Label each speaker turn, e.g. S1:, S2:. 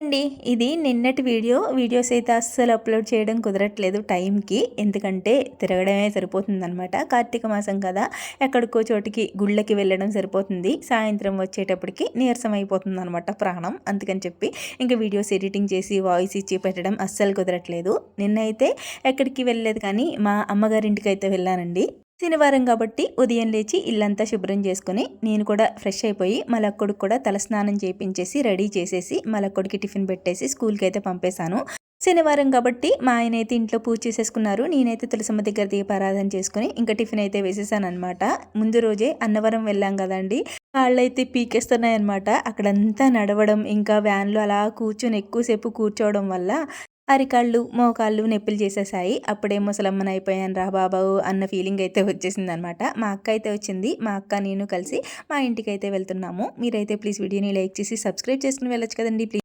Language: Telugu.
S1: అండి ఇది నిన్నటి వీడియో. వీడియోస్ అయితే అస్సలు అప్లోడ్ చేయడం కుదరట్లేదు టైంకి. ఎందుకంటే తిరగడమే సరిపోతుందనమాట కార్తీక మాసం కదా ఎక్కడికో చోటికి గుళ్ళకి వెళ్ళడం సరిపోతుంది. సాయంత్రం వచ్చేటప్పటికి నీరసం అయిపోతుంది అనమాట ప్రాణం. అందుకని చెప్పి ఇంకా వీడియోస్ ఎడిటింగ్ చేసి వాయిస్ ఇచ్చి పెట్టడం అస్సలు కుదరట్లేదు. నిన్నైతే ఎక్కడికి వెళ్ళలేదు కానీ మా అమ్మగారింటికి అయితే వెళ్ళానండి. శనివారం కాబట్టి ఉదయం లేచి ఇల్లంతా శుభ్రం చేసుకుని నేను కూడా ఫ్రెష్ అయిపోయి మలక్కడికి కూడా తలస్నానం చేయించేసి రెడీ చేసేసి మలక్కడికి టిఫిన్ పెట్టేసి స్కూల్కి అయితే పంపేశాను. శనివారం కాబట్టి మా ఆయన అయితే ఇంట్లో పూజ చేసేసుకున్నారు. నేనైతే తులసమ్మ దగ్గర దీపారాధన చేసుకుని ఇంకా టిఫిన్ అయితే వేసేసాను అనమాట ముందు రోజే అన్నవరం వెళ్ళాం కదండి. వాళ్ళైతే పీకేస్తున్నాయి అనమాట అక్కడంతా నడవడం ఇంకా వ్యాన్లో అలా కూర్చొని ఎక్కువసేపు కూర్చోవడం వల్ల అరికాళ్ళు మోకాళ్ళు నొప్పులు చేసేసాయి. అప్పుడే ముసలమ్మన అయిపోయాను రా బాబావు అన్న ఫీలింగ్ అయితే వచ్చేసింది అనమాట మా అక్క అయితే వచ్చింది. మా అక్క నేను కలిసి మా ఇంటికి అయితే వెళ్తున్నాము. మీరైతే ప్లీజ్ వీడియోని లైక్ చేసి సబ్స్క్రైబ్ చేసుకుని వెళ్ళొచ్చు కదండి. ప్లీజ్